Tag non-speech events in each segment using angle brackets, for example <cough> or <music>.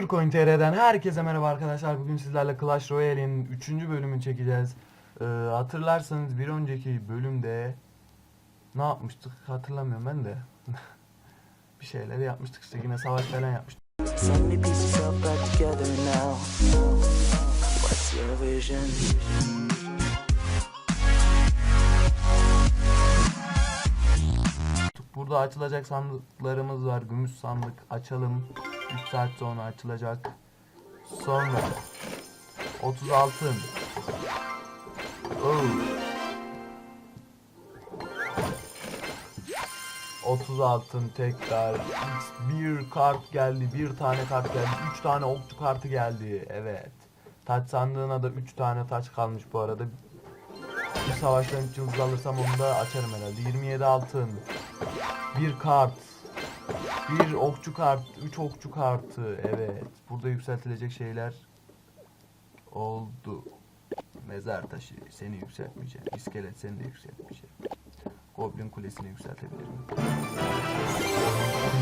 Türk Oyun TR'den herkese merhaba arkadaşlar. Bugün sizlerle Clash Royale'in 3. bölümünü çekeceğiz. Ee, hatırlarsanız bir önceki bölümde ne yapmıştık hatırlamıyorum ben de. <laughs> bir şeyler yapmıştık işte yine savaş falan yapmıştık. Burada açılacak sandıklarımız var. Gümüş sandık açalım. 3 saat sonra açılacak. Sonra 30 altın. Oh. 30 altın tekrar. Bir kart geldi. Bir tane kart geldi. 3 tane okçu kartı geldi. Evet. Taç sandığına da 3 tane taç kalmış bu arada. Bir savaştan 3 yıldız alırsam onu da açarım herhalde. 27 altın. Bir kart. Bir okçu kart. Üç okçu kartı. Evet. Burada yükseltilecek şeyler oldu. Mezar taşı seni yükseltmeyeceğim. İskelet seni de yükseltmeyeceğim. Goblin kulesini yükseltebilirim.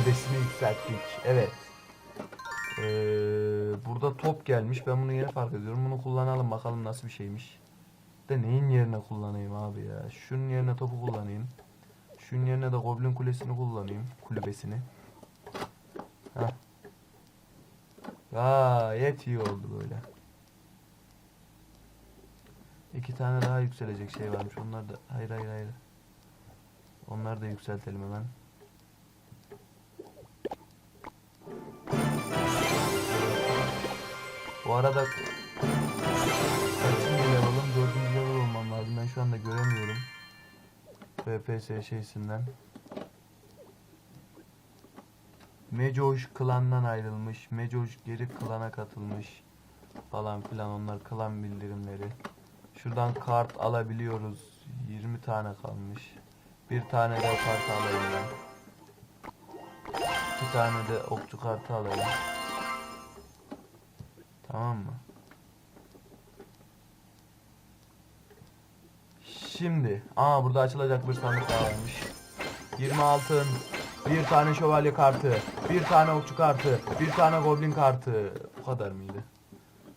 Kulesini yükselttik. Evet. Ee, burada top gelmiş. Ben bunu yeni fark ediyorum. Bunu kullanalım bakalım nasıl bir şeymiş. De neyin yerine kullanayım abi ya? Şunun yerine topu kullanayım. Şunun yerine de Goblin Kulesi'ni kullanayım. Kulübesini. Heh. Gayet iyi oldu böyle. İki tane daha yükselecek şey varmış. Onlar da hayır hayır hayır. Onları da yükseltelim hemen. Bu arada kaçıncı level'ım? Dördüncü level olmam lazım. Ben şu anda göremiyorum. FPS şeysinden. Mejoş klandan ayrılmış. Mejoş geri klana katılmış. Falan filan onlar klan bildirimleri. Şuradan kart alabiliyoruz. 20 tane kalmış. Bir tane de kart alayım ben. İki tane de okçu kartı alayım. Tamam mı? Şimdi, aa burada açılacak bir sandık daha varmış. 20 altın, bir tane şövalye kartı, bir tane okçu kartı, bir tane goblin kartı. Bu kadar mıydı?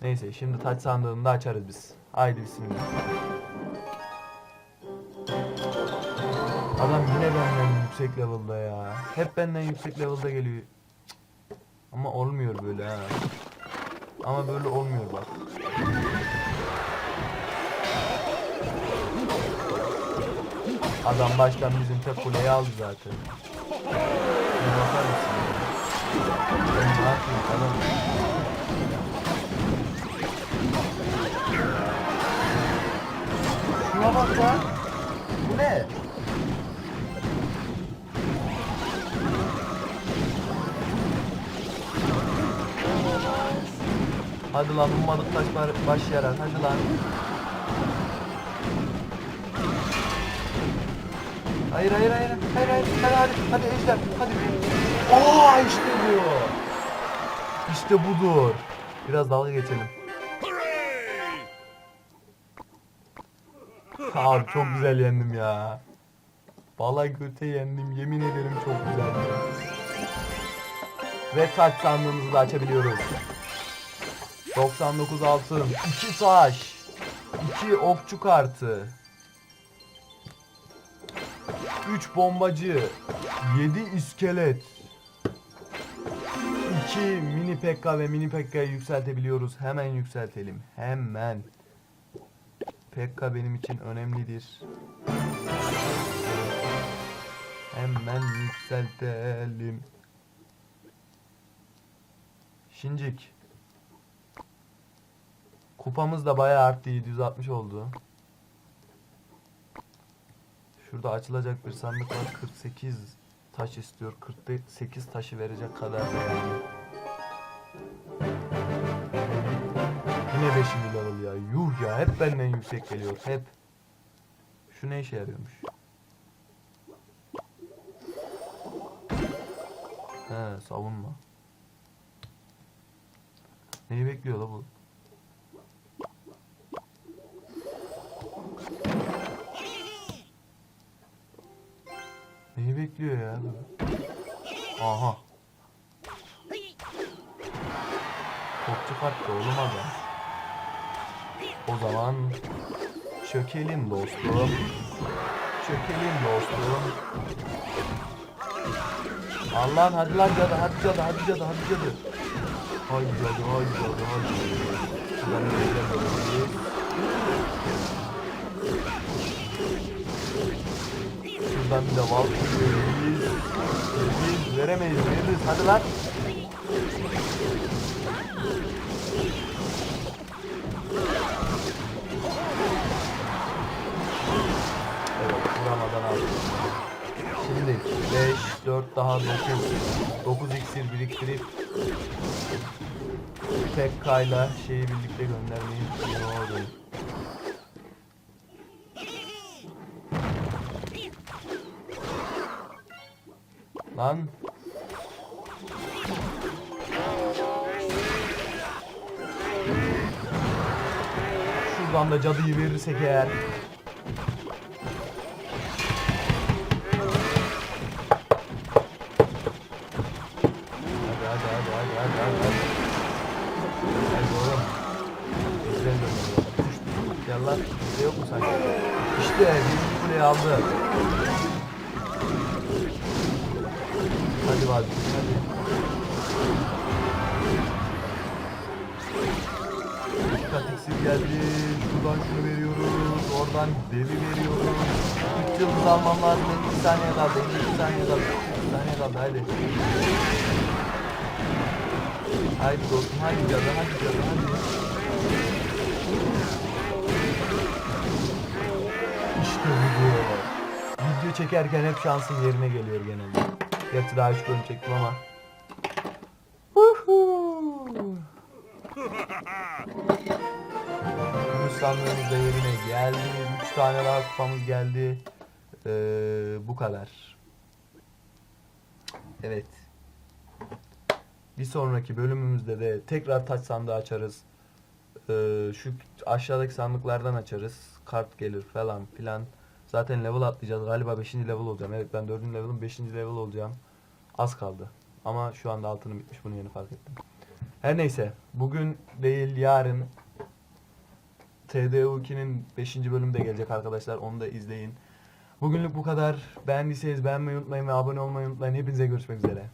Neyse, şimdi taç sandığını da açarız biz. Haydi bismillah. Adam yine benden yüksek level'da ya. Hep benden yüksek level'da geliyor. Ama olmuyor böyle ha. Ama böyle olmuyor bak. Adam baştan bizim tek kuleyi aldı zaten. Bir bakar mısın? Ben ne yapayım adam? Şuna bak lan. Bu ne? Hadi lan ummadık taş baş- yarar. Hadi lan. Hayır hayır hayır. Hayır hayır. Hadi hadi. Hadi Ejder. Hadi. Aa işte bu. İşte budur. Biraz dalga geçelim. Abi çok güzel yendim ya. Bala göte yendim. Yemin ederim çok güzeldi. Ve taç sandığımızı da açabiliyoruz. 99 altın, 2 taş, 2 okçu kartı, 3 bombacı, 7 iskelet, 2 mini pekka ve mini pekka'yı yükseltebiliyoruz. Hemen yükseltelim. Hemen. Pekka benim için önemlidir. Hemen yükseltelim. Şincik. Kupamız da bayağı arttı 760 oldu. Şurada açılacak bir sandık var 48 taş istiyor 48 taşı verecek kadar da yani. Yine 5. level ya yuh ya hep benden yüksek geliyor hep. Şu ne işe yarıyormuş? He savunma. Neyi bekliyor la bu? Bekliyor ya? Aha. Topçu kattı oğlum adam. O zaman çökelim dostum. Çökelim dostum. Allah hadi lan cadı hadi cadı hadi cadı hadi cadı. Haydi cadı haydi cadı haydi cadı. Şuradan vereceğim bir de val veririz. Veremeyiz veririz hadi lan. Evet vuramadan aldım. Şimdi 5, 4 daha 9. 9 iksir biriktirip Pekka'yla şeyi birlikte göndermeyi düşünüyorum. Lan Şuradan da cadıyı verirsek eğer. Bizde yok mu sanki? İşte birinci kuleyi aldı. Hadi hadi iksir geldi. Şuradan şunu veriyoruz. Oradan devi veriyoruz. 3 yıldız almam lazım. 52 saniye kaldı. 52 saniye kaldı. 52 saniye kaldı. Haydi. Haydi dostum hadi cadı hadi cadı hadi. İşte bu. Video çekerken hep şansın yerine geliyor genelde. Gerçi daha üç bölüm çektim ama. Huhu. Gümüş sandığımız da yerine geldi. 3 tane daha kupamız geldi. Ee, bu kadar. Evet. Bir sonraki bölümümüzde de tekrar taç sandığı açarız. Ee, şu aşağıdaki sandıklardan açarız. Kart gelir falan filan. Zaten level atlayacağız. Galiba 5. level olacağım. Evet ben 4. level'ım 5. level olacağım. Az kaldı. Ama şu anda altının bitmiş bunu yeni fark ettim. Her neyse. Bugün değil yarın TDU2'nin 5. bölümü de gelecek arkadaşlar. Onu da izleyin. Bugünlük bu kadar. Beğendiyseniz beğenmeyi unutmayın ve abone olmayı unutmayın. Hepinize görüşmek üzere.